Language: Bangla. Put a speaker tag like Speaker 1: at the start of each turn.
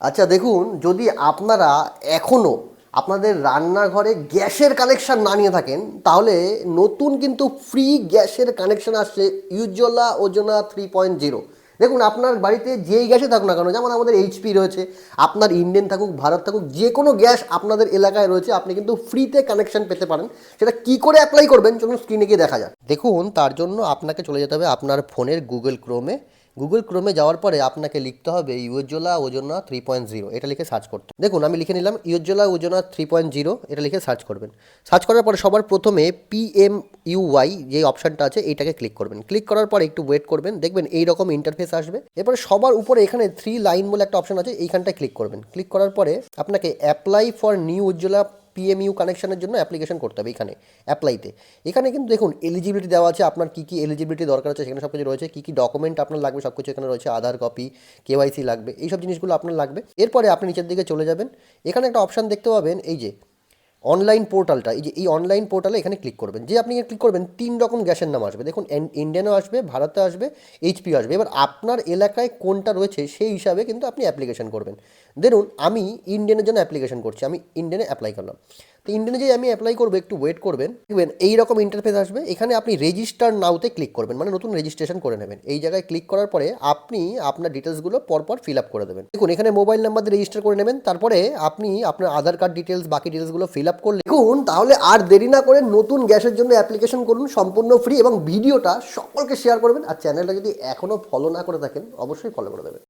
Speaker 1: আচ্ছা দেখুন, যদি আপনারা এখনও আপনাদের রান্নাঘরে গ্যাসের কানেকশন না নিয়ে থাকেন, তাহলে নতুন কিন্তু ফ্রি গ্যাসের কানেকশন আসছে Ujjwala Yojana three point zero. দেখুন, আপনার বাড়িতে যেই গ্যাসে থাকুক না কেন, যেমন আমাদের এইচপি রয়েছে, আপনার ইন্ডিয়ান থাকুক, ভারত থাকুক, যে কোনো গ্যাস আপনাদের এলাকায় রয়েছে, আপনি কিন্তু ফ্রিতে কানেকশন পেতে পারেন। সেটা কি করে অ্যাপ্লাই করবেন, চলুন স্ক্রিনে গিয়ে দেখা যাক। দেখুন, তার জন্য আপনাকে চলে যেতে হবে আপনার ফোনের গুগল ক্রোমে। গুগল ক্রোমে যাওয়ার পরে আপনাকে লিখতে হবে Ujjwala Yojana three point zero এটা লিখে সার্চ করতে। দেখুন, আমি লিখে নিলাম Ujjwala Yojana three point zero এটা লিখে সার্চ করবেন। সার্চ করার পরে সবার প্রথমে পিএম ইউওয়াই যে অপশানটা আছে, এইটাকে ক্লিক করবেন। ক্লিক করার পরে একটু ওয়েট করবেন, দেখবেন এই রকম ইন্টারফেস আসবে। এরপরে সবার উপরে এখানে থ্রি লাইন বলে একটা অপশন আছে, এইখানটায় ক্লিক করবেন। ক্লিক করার পরে আপনাকে apply for new Ujjwala PMU কানেকশনের জন্য অ্যাপ্লিকেশন করতে হবে এখানে অ্যাপ্লাইতে এখানে কিন্তু দেখুন এলিজিবিলিটি দেওয়া আছে, আপনার কী কী এলিজিবিলিটি দরকার আছে, সেখানে সব কিছু রয়েছে, কী কী ডকুমেন্ট আপনার লাগবে সব কিছু এখানে রয়েছে আধার কপি কেওয়াইসি লাগবে, এইসব জিনিসগুলো আপনার লাগবে। এরপরে আপনি নিচের দিকে চলে যাবেন। এখানে একটা অপশান দেখতে পাবেন, এই যে অনলাইন পোর্টালটা এই যে, এই অনলাইন পোর্টালে এখানে ক্লিক করবেন। যে আপনি ক্লিক করবেন, তিন রকম গ্যাসের নাম আসবে। দেখুন ইন্ডিয়ানও আসবে, ভারতে আসবে এইচপিও আসবে। এবার আপনার এলাকায় কোনটা রয়েছে, সেই হিসাবে কিন্তু আপনি অ্যাপ্লিকেশন করবেন। দেখুন আমি ইন্ডিয়ানের জন্য অ্যাপ্লিকেশন করছি, আমি ইন্ডিয়ানে অ্যাপ্লাই করলাম। তো ইন্ডিয়ানে যে আমি অ্যাপ্লাই করব, একটু ওয়েট করবেন। দেখবেন এই রকম ইন্টারফেস আসবে, এখানে আপনি রেজিস্টার নাওতে ক্লিক করবেন মানে নতুন রেজিস্ট্রেশন করে নেবেন। এই জায়গায় ক্লিক করার পরে আপনি আপনার ডিটেলসগুলো পরপর ফিল আপ করে দেবেন। দেখুন, এখানে মোবাইল নাম্বার দিয়ে রেজিস্টার করে নেবেন, তারপরে আপনি আপনার আধার কার্ড ডিটেলস বাকি ডিটেলসগুলো ফিল আপ করলে। দেখুন, তাহলে আর দেরি না করে নতুন গ্যাসের জন্য অ্যাপ্লিকেশন করুন, সম্পূর্ণ ফ্রি এবং ভিডিওটা সকলকে শেয়ার করবেন। আর চ্যানেলটা যদি এখনও ফলো না করে থাকেন, অবশ্যই ফলো করে দেবেন।